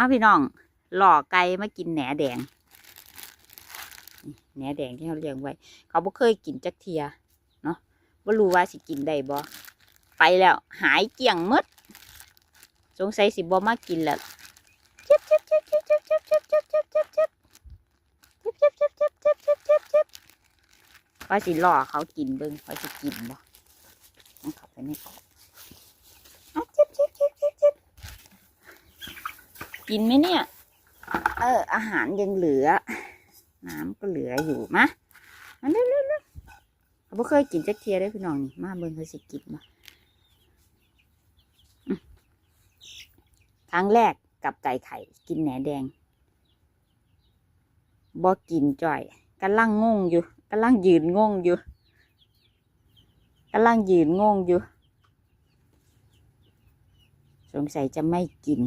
มาพี่น้อง หล่อไก่มากินแหนแดงแหนแดงที่เขาเลี้ยงไว้ เขาบ่เคยกินจักเทียเนาะว่ารู้ว่าสิกินได้บ่ไปแล้ว หายเกลี้ยงหมดสงสัยสิบ่มากินแล้วเจ็บเจ็บเจ็บเจ็บเจ็บเจ็บเจ็บเจ็บเจ็บเจ็บเจ็บเจ็บเจ็บเจ็บเจ็บเจ็บเจ็บเจ็บว่าสิล่อเขากินเบิ่งว่าสิกินบ่ต้องเข้าไปในกรอบเอาเจ็บเจ็บเจ็บเจ็บเจ็บ กินไหมเนี่ย เออ อาหารยังเหลือ น้ำก็เหลืออยู่มะมาเร็วเร็วเร็วเขาเคยกินจักเทียได้พี่น้องนี่ มาเบิ่งเขาสิกินมาครั้งแรกกับไก่ไข่ กินแหนแดงบ่กินจ่อยกำลังงงอยู่กำลังยืนงงอยู่กำลังยืนงงอยู่ สงสัยจะไม่กิน